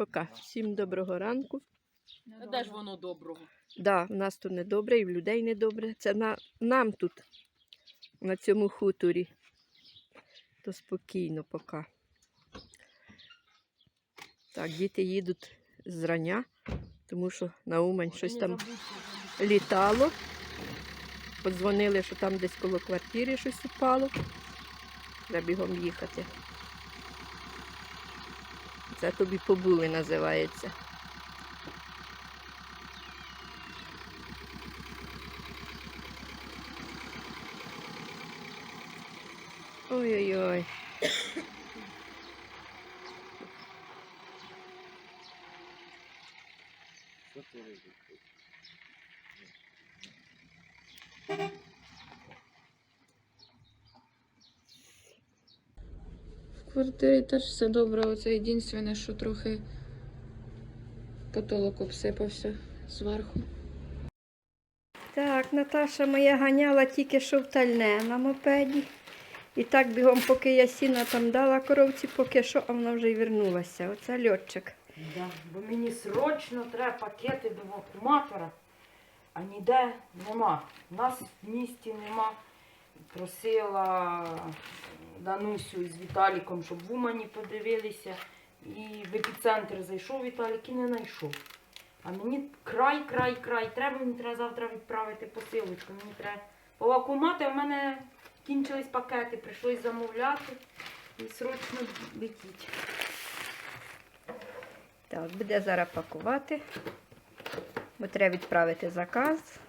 пока. Всім доброго ранку. А де ж воно доброго? Да, в нас тут недобре, і в людей недобре. Це на, нам тут, на цьому хуторі. То спокійно поки. Так, діти їдуть зрання, тому що на Умань щось там літало. Подзвонили, що там десь коло квартири щось упало. Треба бігом їхати. Це тобі побули називається. Ой-ой-ой. Квартирі теж все добре. Оце єдине, що трохи потолок обсипався зверху. Так, Наташа моя ганяла тільки що в тальне на мопеді. І так бігом, поки я сіна там дала коровці, поки що, а вона вже й вернулася. Оце льотчик. Да, бо мені срочно треба пакети до вакууматора, а ніде нема. У нас в місті нема. Просила Данусю з Віталіком, щоб в Умані подивилися. І в епіцентр зайшов Віталік і не знайшов. А мені край, край, край. Треба, мені треба завтра відправити посилочку. Мені треба повакуумати, а в мене кінчились пакети, прийшлось замовляти і срочно летіть. Так, буде зараз пакувати, бо треба відправити заказ.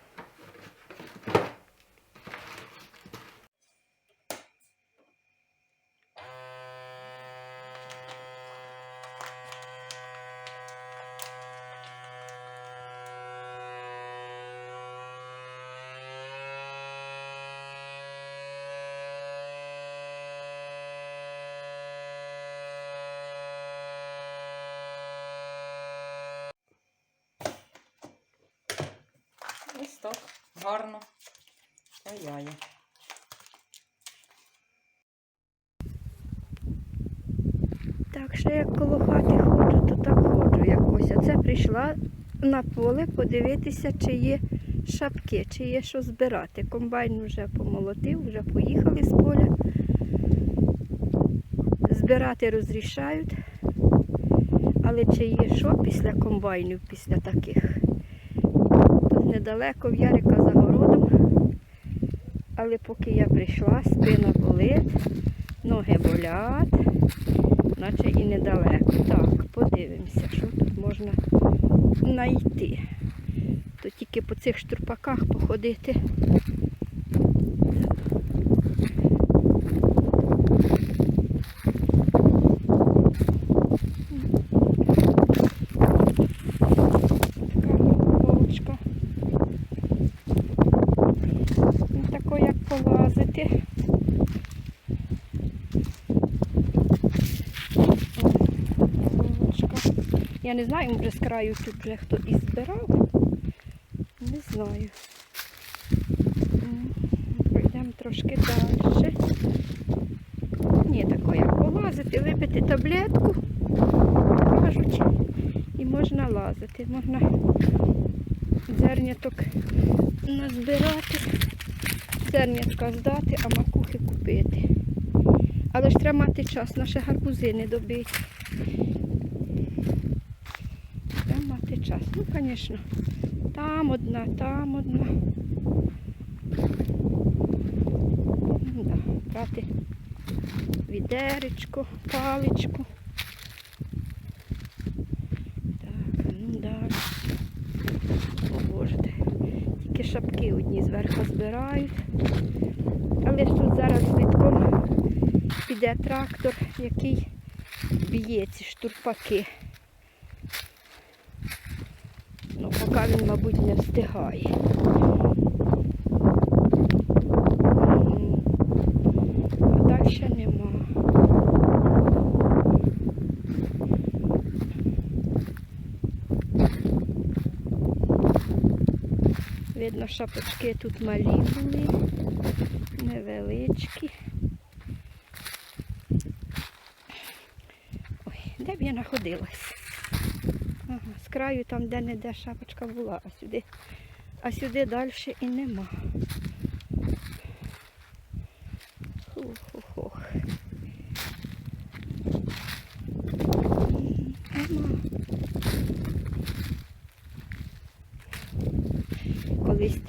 Так. Гарно. Ай-яй. Так, ще як коло хати ходжу, то так ходжу якось. А це прийшла на поле подивитися, чи є шапки, чи є що збирати. Комбайн вже помолотив, вже поїхали з поля. Збирати розрішають. Але чи є що після комбайнів, після таких? Недалеко в Ярика за городом. Але поки я прийшла, спина болить, ноги болять наче і недалеко. Так, подивимося, що тут можна знайти. То тільки по цих штурпаках походити. Така вовочка. Ну, Тако як полазити. Я не знаю, може з краю тут вже хто і збирав. Не знаю. Пройдемо трошки далі. Ні, тако як полазити, випити таблетку, кажуть, і можна лазити. Можна зерняток назбирати, зернятка здати, а макухи купити. Але ж треба мати час, наші гарбузи не добиті. Треба мати час. Ну, звісно, там одна, там одна. Ну, да, брати відеречко, паличку. Так, а ну далі. О боже, де. Тільки одні зверху збирають. Але ж тут зараз збитком піде трактор, який б'є ці штурпаки. Ну, поки він, мабуть, не встигає. М. А далі нема. Видно, шапочки тут малі були, невеличкі. Ой, де б я знаходилась? Ага, з краю там, де не де шапочка була, а сюди, а сюди далі і нема. Хух-хух-хух.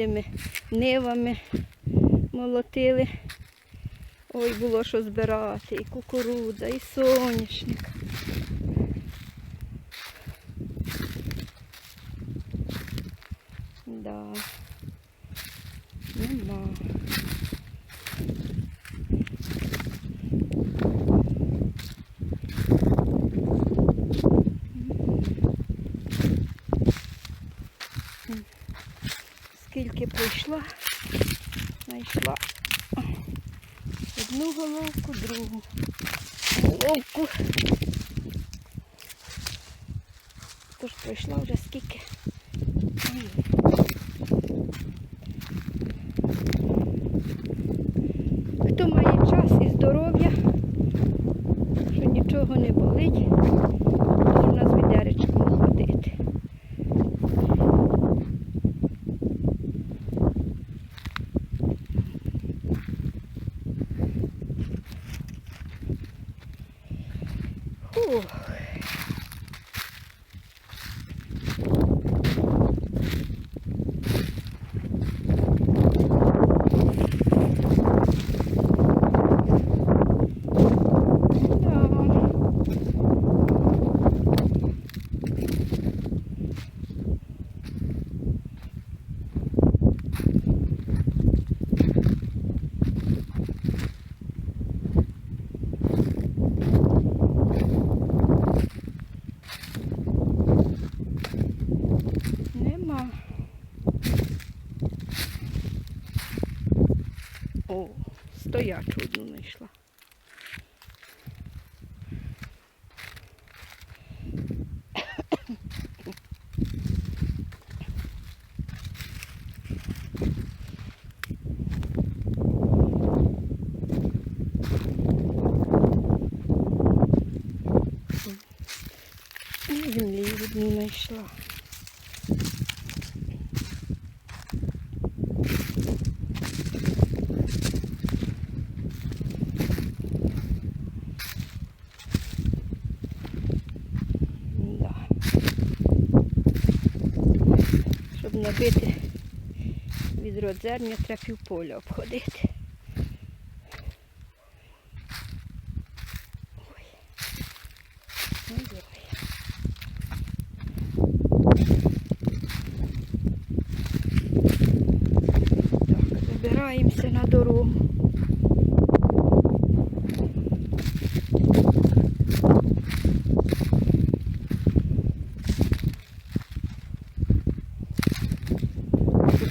Тими нивами молотили. Ой, було що збирати, і кукурудза, і соняшник. Да. Нема. М. Скільки пройшла, знайшла одну головку, другу головку. Тож пройшла вже скільки. Хто має час і здоров'я, що нічого не болить, можна з відеречком ходити. Фух. Да. Нема. О, стоячу одну знайшла. І землі одну знайшла. Да. Щоб набити відро зерня, треба півполя обходити. Ой. Ой-ой. Так, забираємося на дорогу.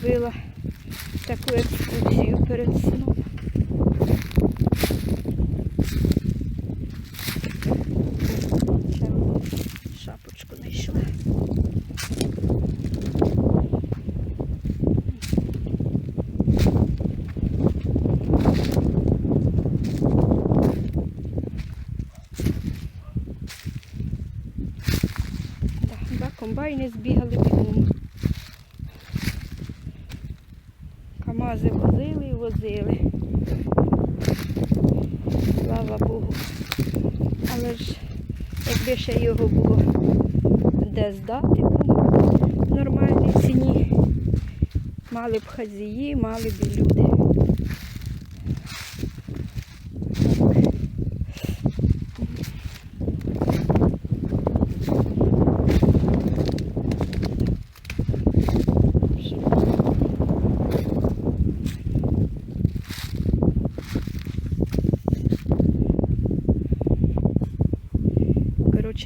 Зробила таку екскурсію перед сном. Шапочку знайшла. Комбайни збігали бігом. Камази возили і возили. Слава Богу. Але ж якби ще його було де здати по нормальній ціні, мали б хазії, мали б люди.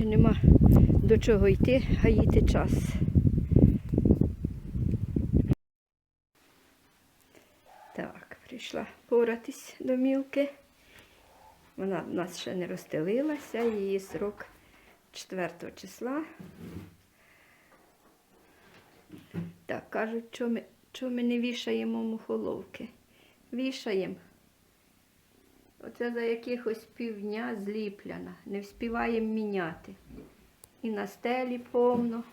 Нема до чого йти, гаїти час. Так, прийшла поратись до мілки. Вона в нас ще не розстелилася, її срок 4 числа. Так, кажуть, що ми, ми не вішаємо мухоловки. Вішаємо. Оце за якихось півдня зліпляна. Не вспіваємо міняти. І на стелі повно.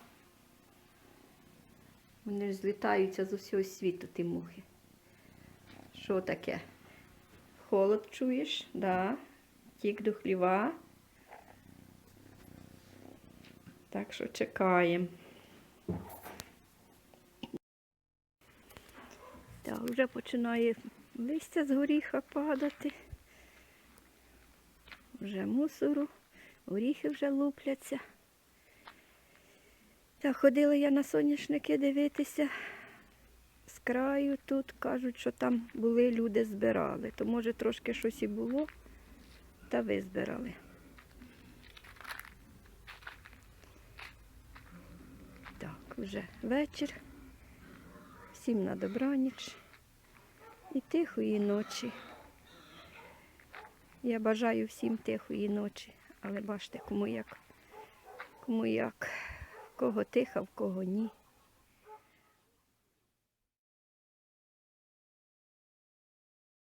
Вони ж злітаються з усього світу, ті мухи. Що таке? Холод чуєш? Да. Тік до хліва. Так що чекаємо. Так, вже починає листя з горіха падати. Вже мусору, горіхи вже лупляться. Та ходила я на соняшники дивитися. З краю тут кажуть, що там були люди збирали. То може трошки щось і було, та ви збирали. Так, вже вечір. Всім на добраніч і тихої ночі. Я бажаю всім тихої ночі, але бачите, кому як, кому як, в кого тиха, в кого ні.